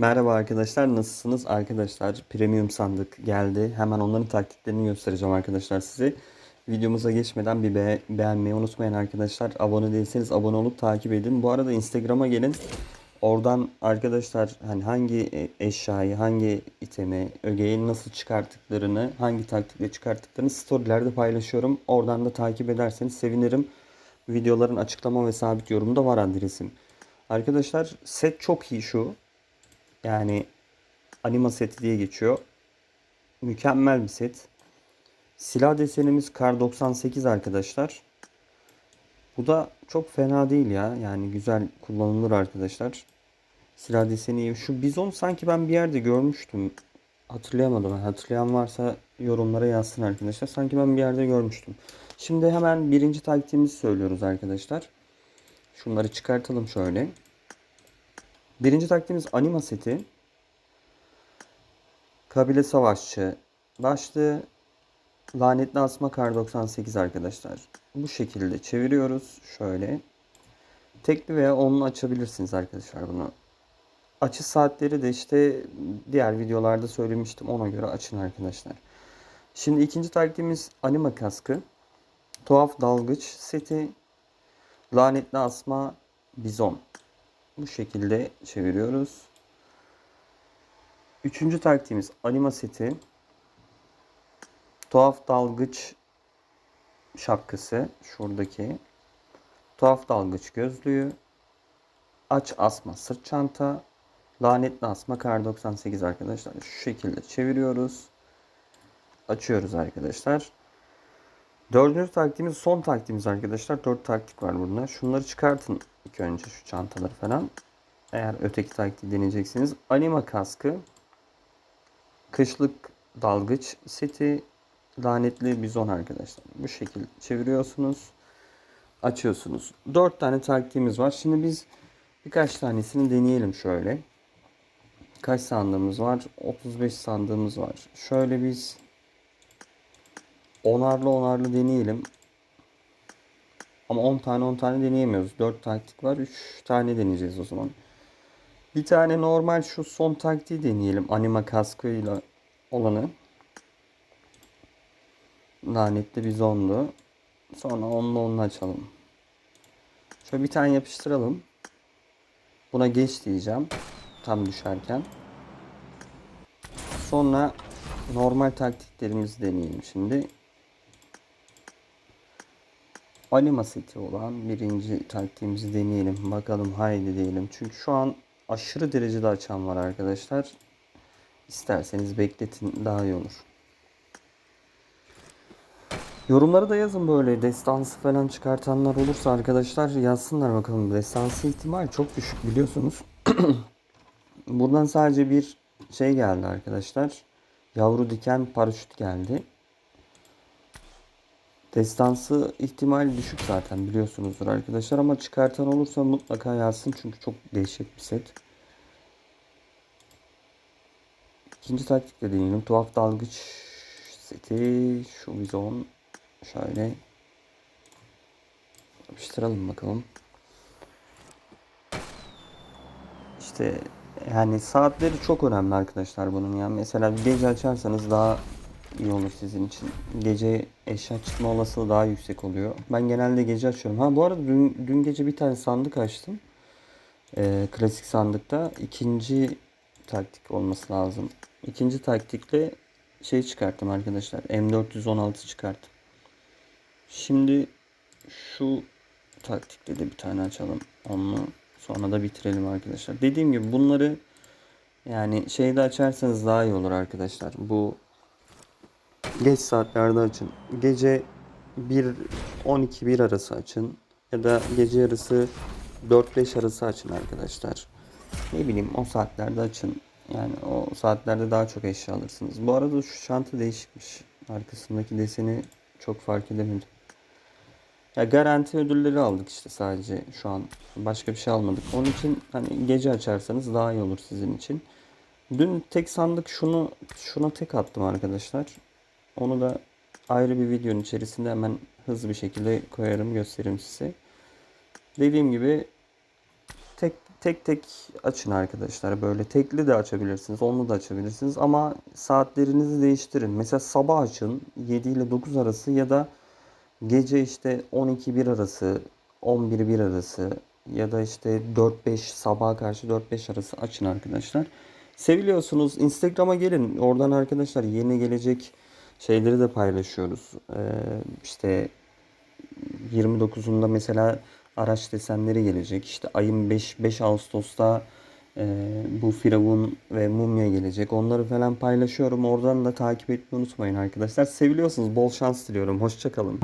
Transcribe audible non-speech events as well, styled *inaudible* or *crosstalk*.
Merhaba arkadaşlar nasılsınız? Arkadaşlar premium sandık geldi. Hemen onların taktiklerini göstereceğim arkadaşlar size. Videomuza geçmeden bir be- beğenmeyi unutmayın arkadaşlar. Abone değilseniz abone olup takip edin. Bu arada Instagram'a gelin. Oradan arkadaşlar hani hangi e- eşyayı, hangi itemi, ögeyi nasıl çıkarttıklarını, hangi taktikle çıkarttıklarını storylerde paylaşıyorum. Oradan da takip ederseniz sevinirim. Videoların açıklama ve sabit yorumunda var adresim. Arkadaşlar set çok iyi şu. Yani anima seti diye geçiyor. Mükemmel bir set. Silah desenimiz Kar 98 arkadaşlar. Bu da çok fena değil ya. Yani güzel kullanılır arkadaşlar. Silah deseni. Şu bizon sanki ben bir yerde görmüştüm. Hatırlayamadım. Hatırlayan varsa yorumlara yazsın arkadaşlar. Sanki ben bir yerde görmüştüm. Şimdi hemen birinci taktiğimizi söylüyoruz arkadaşlar. Şunları çıkartalım şöyle. Birinci taktiğimiz anima seti. Kabile savaşçı başlığı lanetli asma kar 98 arkadaşlar. Bu şekilde çeviriyoruz. Şöyle. Tekli veya onlu açabilirsiniz arkadaşlar bunu. Açı saatleri de işte diğer videolarda söylemiştim. Ona göre açın arkadaşlar. Şimdi ikinci taktiğimiz anima kaskı. Tuhaf dalgıç seti. Lanetli asma bizon. Bu şekilde çeviriyoruz. Üçüncü taktiğimiz anima seti. Tuhaf dalgıç şapkası. Şuradaki. Tuhaf dalgıç gözlüğü. Aç asma sırt çanta. Lanetli asma kar 98 arkadaşlar. Şu şekilde çeviriyoruz. Açıyoruz arkadaşlar. Dördüncü taktiğimiz son taktiğimiz arkadaşlar. Dört taktik var burada. Şunları çıkartın ilk önce şu çantaları falan. Eğer öteki taktiği deneyeceksiniz. Anima kaskı. Kışlık dalgıç seti. Lanetli bizon arkadaşlar. Bu şekilde çeviriyorsunuz. Açıyorsunuz. Dört tane taktiğimiz var. Şimdi biz birkaç tanesini deneyelim şöyle. Kaç sandığımız var? 35 sandığımız var. Şöyle biz onarlı onarlı deneyelim. Ama 10 tane 10 tane deneyemiyoruz. 4 taktik var. 3 tane deneyeceğiz o zaman. Bir tane normal şu son taktiği deneyelim. Anima kaskıyla olanı. Lanetli bizondu. Sonra onunla onu açalım. Şöyle bir tane yapıştıralım. Buna geç diyeceğim. Tam düşerken. Sonra normal taktiklerimizi deneyelim şimdi. Anima seti olan birinci taktiğimizi deneyelim. Bakalım haydi diyelim. Çünkü şu an aşırı derecede açan var arkadaşlar. İsterseniz bekletin daha iyi olur. Yorumları da yazın böyle destansı falan çıkartanlar olursa arkadaşlar yazsınlar bakalım. Destansı ihtimal çok düşük biliyorsunuz. *clears throat* Buradan sadece bir şey geldi arkadaşlar. Yavru diken paraşüt geldi. Destansı ihtimali düşük zaten biliyorsunuzdur arkadaşlar ama çıkartan olursa mutlaka yazsın çünkü çok değişik bir set. İkinci taktikle deneyelim. Tuhaf dalgıç seti. Şu vizon. Şöyle. Yapıştıralım bakalım. İşte yani saatleri çok önemli arkadaşlar bunun ya. Mesela gece açarsanız daha iyi olur sizin için. Gece eşya çıkma olasılığı daha yüksek oluyor. Ben genelde gece açıyorum. Ha bu arada dün, dün gece bir tane sandık açtım. Ee, klasik sandıkta ikinci taktik olması lazım. İkinci taktikle şey çıkarttım arkadaşlar. M416 çıkarttım. Şimdi şu taktikle de bir tane açalım. Onu sonra da bitirelim arkadaşlar. Dediğim gibi bunları yani şeyde açarsanız daha iyi olur arkadaşlar. Bu geç saatlerde açın. Gece 1 12 1 arası açın ya da gece yarısı 4-5 arası açın arkadaşlar. Ne bileyim o saatlerde açın. Yani o saatlerde daha çok eşya alırsınız. Bu arada şu çanta değişikmiş. Arkasındaki deseni çok fark edemedim. Ya garanti ödülleri aldık işte sadece şu an. Başka bir şey almadık. Onun için hani gece açarsanız daha iyi olur sizin için. Dün tek sandık şunu şuna tek attım arkadaşlar. Onu da ayrı bir videonun içerisinde hemen hızlı bir şekilde koyarım gösteririm size. Dediğim gibi tek tek tek açın arkadaşlar. Böyle tekli de açabilirsiniz, onlu da açabilirsiniz ama saatlerinizi değiştirin. Mesela sabah açın 7 ile 9 arası ya da gece işte 12-1 arası, 11-1 arası ya da işte 4-5 sabaha karşı 4-5 arası açın arkadaşlar. Seviliyorsunuz. Instagram'a gelin. Oradan arkadaşlar yeni gelecek şeyleri de paylaşıyoruz. Ee, işte 29'unda mesela araç desenleri gelecek. İşte ayın 5 5 Ağustos'ta e, bu Firavun ve Mumya gelecek. Onları falan paylaşıyorum. Oradan da takip etmeyi unutmayın arkadaşlar. Seviliyorsunuz. Bol şans diliyorum. Hoşça kalın.